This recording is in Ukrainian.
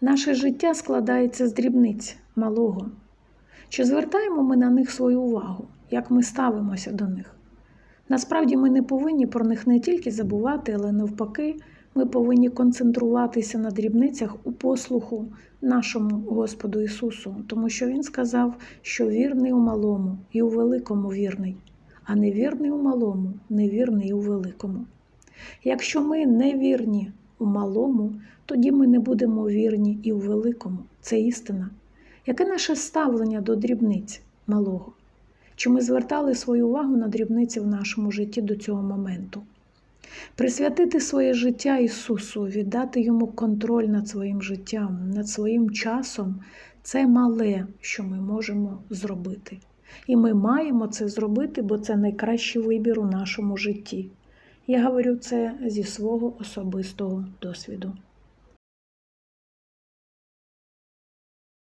Наше життя складається з дрібниць малого. Чи звертаємо ми на них свою увагу, як ми ставимося до них? Насправді ми не повинні про них не тільки забувати, але навпаки, ми повинні концентруватися на дрібницях у послуху нашому Господу Ісусу, тому що Він сказав, що вірний у малому і у великому вірний, а невірний у малому, невірний у великому. Якщо ми не вірні у малому, тоді ми не будемо вірні і у великому. Це істина. Яке наше ставлення до дрібниць малого? Чи ми звертали свою увагу на дрібниці в нашому житті до цього моменту? Присвятити своє життя Ісусу, віддати Йому контроль над своїм життям, над своїм часом це мале, що ми можемо зробити. І ми маємо це зробити, бо це найкращий вибір у нашому житті. Я говорю це зі свого особистого досвіду.